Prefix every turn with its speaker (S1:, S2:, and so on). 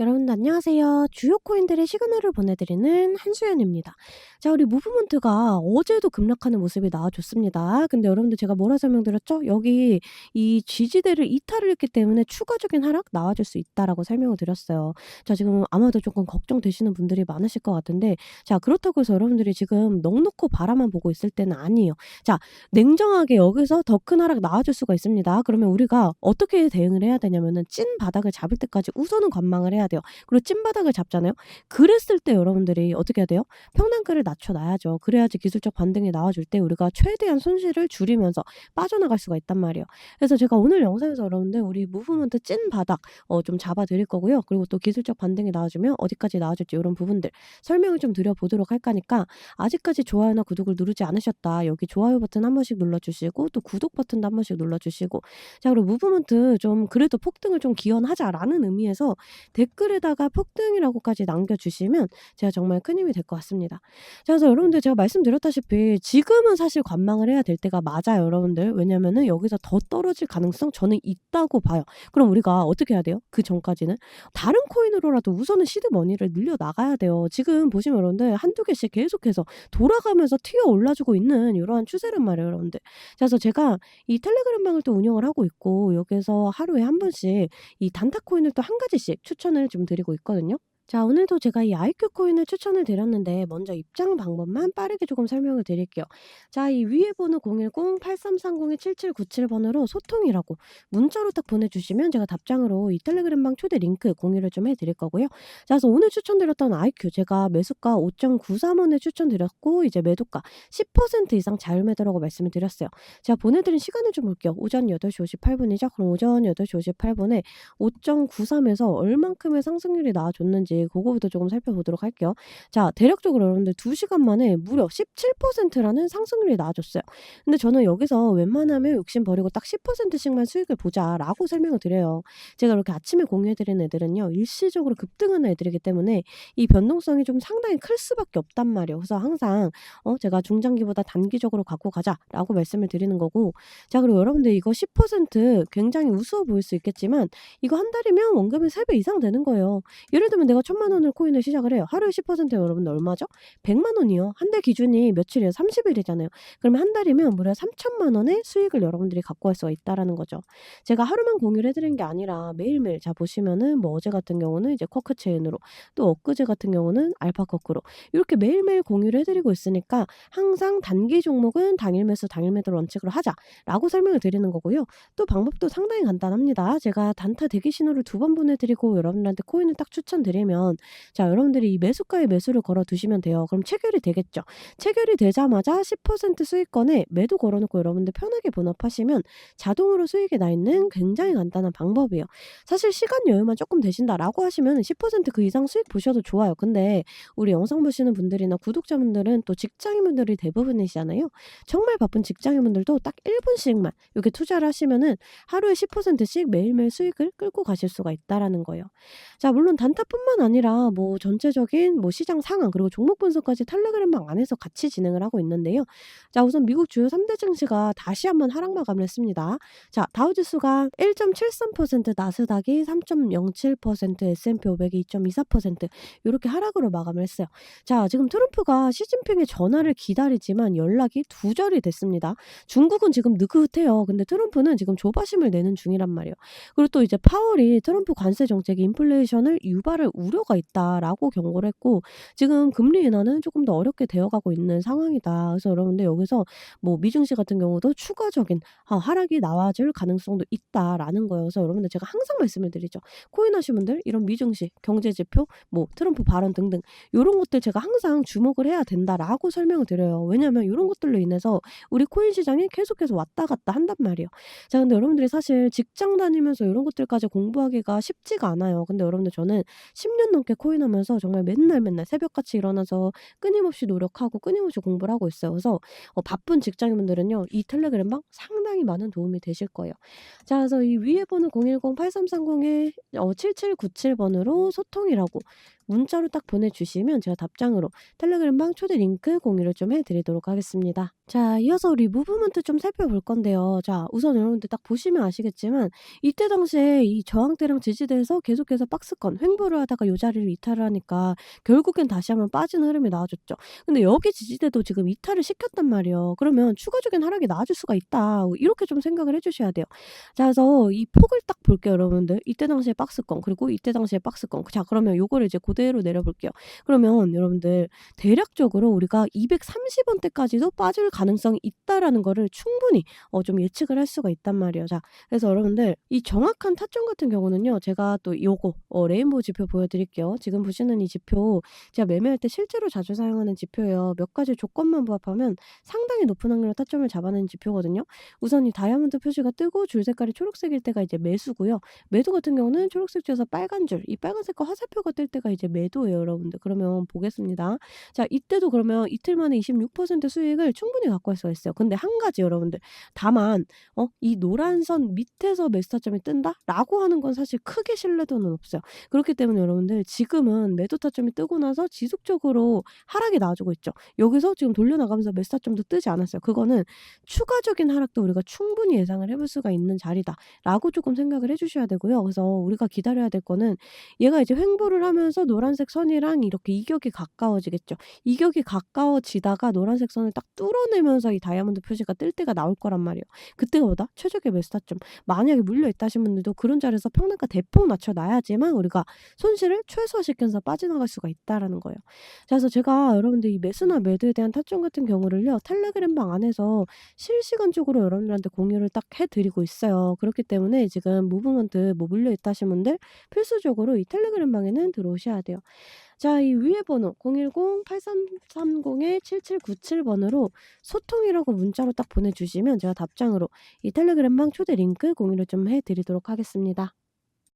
S1: 여러분들 안녕하세요. 주요 코인들의 시그널을 보내드리는 한수연입니다. 자, 우리 무브먼트가 어제도 급락하는 모습이 나와줬습니다. 근데 여러분들 제가 뭐라 설명드렸죠? 여기 이 지지대를 이탈을 했기 때문에 추가적인 하락 나와줄 수 있다라고 설명을 드렸어요. 자, 지금 아마도 조금 걱정되시는 분들이 많으실 것 같은데, 자, 그렇다고 해서 여러분들이 지금 넉넉고 바라만 보고 있을 때는 아니에요. 자, 냉정하게 여기서 더 큰 하락 나와줄 수가 있습니다. 그러면 우리가 어떻게 대응을 해야 되냐면은 찐 바닥을 잡을 때까지 우선은 관망을 해야 돼요. 그리고 찐바닥을 잡잖아요. 그랬을 때 여러분들이 어떻게 해야 돼요? 평단가를 낮춰놔야죠. 그래야지 기술적 반등이 나와줄 때 우리가 최대한 손실을 줄이면서 빠져나갈 수가 있단 말이에요. 그래서 제가 오늘 영상에서 여러분들 우리 무브먼트 찐 바닥 어, 좀 잡아드릴 거고요. 그리고 또 기술적 반등이 나와주면 어디까지 나와줄지 이런 부분들 설명을 좀 드려보도록 할 거니까 아직까지 좋아요나 구독을 누르지 않으셨다. 여기 좋아요 버튼 한 번씩 눌러주시고 또 구독 버튼도 한 번씩 눌러주시고 자 그리고 무브먼트 좀 그래도 폭등을 좀 기원하자라는 의미에서 댓글 에다가 폭등이라고까지 남겨주시면 제가 정말 큰 힘이 될 것 같습니다. 자, 그래서 여러분들 제가 말씀드렸다시피 지금은 사실 관망을 해야 될 때가 맞아요, 여러분들. 왜냐면은 여기서 더 떨어질 가능성 저는 있다고 봐요. 그럼 우리가 어떻게 해야 돼요? 그 전까지는 다른 코인으로라도 우선은 시드 머니를 늘려 나가야 돼요. 지금 보시면 여러분들 한두 개씩 계속해서 돌아가면서 튀어 올라주고 있는 이러한 추세란 말이에요, 여러분들. 자, 그래서 제가 이 텔레그램 방을 또 운영을 하고 있고 여기서 하루에 한 번씩 이 단타 코인을 또 한 가지씩 추천을 좀 드리고 있거든요. 자, 오늘도 제가 이 IQ 코인을 추천을 드렸는데 먼저 입장 방법만 빠르게 조금 설명을 드릴게요. 자, 이 위에 번호 010-8330-7797번으로 소통이라고 문자로 딱 보내주시면 제가 답장으로 이 텔레그램방 초대 링크 공유를 좀 해드릴 거고요. 자, 그래서 오늘 추천드렸던 IQ 제가 매수가 5.93원에 추천드렸고 이제 매도가 10% 이상 자율매도라고 말씀을 드렸어요. 제가 보내드린 시간을 좀 볼게요. 오전 8시 58분이죠. 그럼 오전 8시 58분에 5.93에서 얼만큼의 상승률이 나와줬는지 그거부터 조금 살펴보도록 할게요. 자, 대략적으로 여러분들 2시간 만에 무려 17%라는 상승률이 나와줬어요. 근데 저는 여기서 웬만하면 욕심 버리고 딱 10%씩만 수익을 보자라고 설명을 드려요. 제가 이렇게 아침에 공유해드리는 애들은요, 일시적으로 급등하는 애들이기 때문에 이 변동성이 좀 상당히 클 수밖에 없단 말이에요. 그래서 항상 어, 제가 중장기보다 단기적으로 갖고 가자라고 말씀을 드리는 거고, 자, 그리고 여러분들 이거 10% 굉장히 우스워 보일 수 있겠지만, 이거 한 달이면 원금이 3배 이상 되는 거예요. 예를 들면 내가 천만 원을 코인을 시작을 해요. 하루에 10% 여러분들 얼마죠? 100만 원이요. 한 달 기준이 며칠이에요? 30일이잖아요. 그러면 한 달이면 무려 3천만 원의 수익을 여러분들이 갖고 갈 수가 있다라는 거죠. 제가 하루만 공유를 해드린 게 아니라 매일매일 자 보시면은 뭐 어제 같은 경우는 이제 쿼크 체인으로 또 엊그제 같은 경우는 알파 쿼크로 이렇게 매일매일 공유를 해드리고 있으니까 항상 단기 종목은 당일 매수 당일 매도 원칙으로 하자라고 설명을 드리는 거고요. 또 방법도 상당히 간단합니다. 제가 단타 대기 신호를 두 번 보내드리고 여러분들한테 코인을 딱 추천드리면 자 여러분들이 이 매수가에 매수를 걸어 두시면 돼요. 그럼 체결이 되겠죠. 체결이 되자마자 10% 수익권에 매도 걸어놓고 여러분들 편하게 본업하시면 자동으로 수익이 나 있는 굉장히 간단한 방법이에요. 사실 시간 여유만 조금 되신다라고 하시면 10%그 이상 수익 보셔도 좋아요. 근데 우리 영상 보시는 분들이나 구독자분들은 또 직장인분들이 대부분이시잖아요. 정말 바쁜 직장인분들도 딱 1분씩만 이렇게 투자를 하시면은 하루에 10%씩 매일매일 수익을 끌고 가실 수가 있다라는 거예요. 자, 물론 단타 뿐만 아니라 뭐 전체적인 뭐 시장 상황 그리고 종목 분석까지 텔레그램방 안에서 같이 진행을 하고 있는데요. 자, 우선 미국 주요 3대 증시가 다시 한번 하락 마감을 했습니다. 자, 다우 지수가 1.73%, 나스닥이 3.07%, S&P 500이 2.24% 이렇게 하락으로 마감을 했어요. 자, 지금 트럼프가 시진핑의 전화를 기다리지만 연락이 두절이 됐습니다. 중국은 지금 느긋해요. 근데 트럼프는 지금 조바심을 내는 중이란 말이에요. 그리고 또 이제 파월이 트럼프 관세 정책이 인플레이션을 유발할 우 려가 있다라고 경고를 했고 지금 금리 인하는 조금 더 어렵게 되어가고 있는 상황이다. 그래서 여러분들 여기서 뭐 미증시 같은 경우도 추가적인 아, 하락이 나와줄 가능성도 있다라는 거예요. 그래서 여러분들 제가 항상 말씀을 드리죠. 코인 하시는 분들 이런 미증시, 경제 지표, 뭐 트럼프 발언 등등 이런 것들 제가 항상 주목을 해야 된다라고 설명을 드려요. 왜냐하면 이런 것들로 인해서 우리 코인 시장이 계속해서 왔다 갔다 한단 말이에요. 자, 근데 여러분들이 사실 직장 다니면서 이런 것들까지 공부하기가 쉽지가 않아요. 근데 여러분들 저는 10년 10년 넘게 코인 하면서 정말 맨날 맨날 새벽같이 일어나서 끊임없이 노력하고 끊임없이 공부를 하고 있어요. 그래서 어 바쁜 직장인분들은요. 이 텔레그램방 상당히 많은 도움이 되실 거예요. 자 그래서 이 위에 번호 010-8330에 어 7797 번으로 소통이라고 문자로 딱 보내주시면 제가 답장으로 텔레그램방 초대 링크 공유를 좀 해드리도록 하겠습니다. 자 이어서 우리 무브먼트 좀 살펴볼 건데요. 자 우선 여러분들 딱 보시면 아시겠지만 이때 당시에 이 저항대랑 지지대에서 계속해서 박스권 횡보를 하다가 요 자리를 이탈을 하니까 결국엔 다시 한번 빠지는 흐름이 나와줬죠. 근데 여기 지지대도 지금 이탈을 시켰단 말이에요. 그러면 추가적인 하락이 나와줄 수가 있다. 이렇게 좀 생각을 해주셔야 돼요. 자 그래서 이 폭을 딱 볼게요 여러분들. 이때 당시에 박스권 그리고 이때 당시에 박스권. 자 그러면 요거를 이제 그대로 내려볼게요. 그러면 여러분들 대략적으로 우리가 230원대까지도 빠질 가능성이 있다라는 거를 충분히 어 좀 예측을 할 수가 있단 말이에요. 자 그래서 여러분들 이 정확한 타점 같은 경우는요. 제가 또 요거 어 레인보우 지표 보여드 릴게요. 지금 보시는 이 지표 제가 매매할 때 실제로 자주 사용하는 지표예요. 몇 가지 조건만 부합하면 상당히 높은 확률로 타점을 잡아내는 지표거든요. 우선 이 다이아몬드 표시가 뜨고 줄 색깔이 초록색일 때가 이제 매수고요. 매도 같은 경우는 초록색 줄에서 빨간 줄, 이 빨간색과 화살표가 뜰 때가 이제 매도예요, 여러분들. 그러면 보겠습니다. 자, 이때도 그러면 이틀 만에 26% 수익을 충분히 갖고 갈 수가 있어요. 근데 한 가지 여러분들. 다만 어, 이 노란 선 밑에서 매수 타점이 뜬다라고 하는 건 사실 크게 신뢰도는 없어요. 그렇기 때문에 여러분들 지금은 매도 타점이 뜨고 나서 지속적으로 하락이 나와주고 있죠. 여기서 지금 돌려나가면서 매수 타점도 뜨지 않았어요. 그거는 추가적인 하락도 우리가 충분히 예상을 해볼 수가 있는 자리다라고 조금 생각을 해주셔야 되고요. 그래서 우리가 기다려야 될 거는 얘가 이제 횡보를 하면서 노란색 선이랑 이렇게 이격이 가까워지겠죠. 이격이 가까워지다가 노란색 선을 딱 뚫어내면서 이 다이아몬드 표시가 뜰 때가 나올 거란 말이에요. 그때가 뭐다? 최적의 매수 타점. 만약에 물려있다 하신 분들도 그런 자리에서 평단가 대폭 낮춰놔야지만 우리가 손실을 최소화시켜서 빠져나갈 수가 있다라는 거예요. 자, 그래서 제가 여러분들 이 매수나 매도에 대한 타점 같은 경우를요. 텔레그램 방 안에서 실시간적으로 여러분들한테 공유를 딱 해드리고 있어요. 그렇기 때문에 지금 무브먼트 뭐 물려 있다 하신 분들 필수적으로 이 텔레그램 방에는 들어오셔야 돼요. 자, 이 위에 번호 010-8330-7797 번으로 소통이라고 문자로 딱 보내주시면 제가 답장으로 이 텔레그램방 초대 링크 공유를 좀 해드리도록 하겠습니다.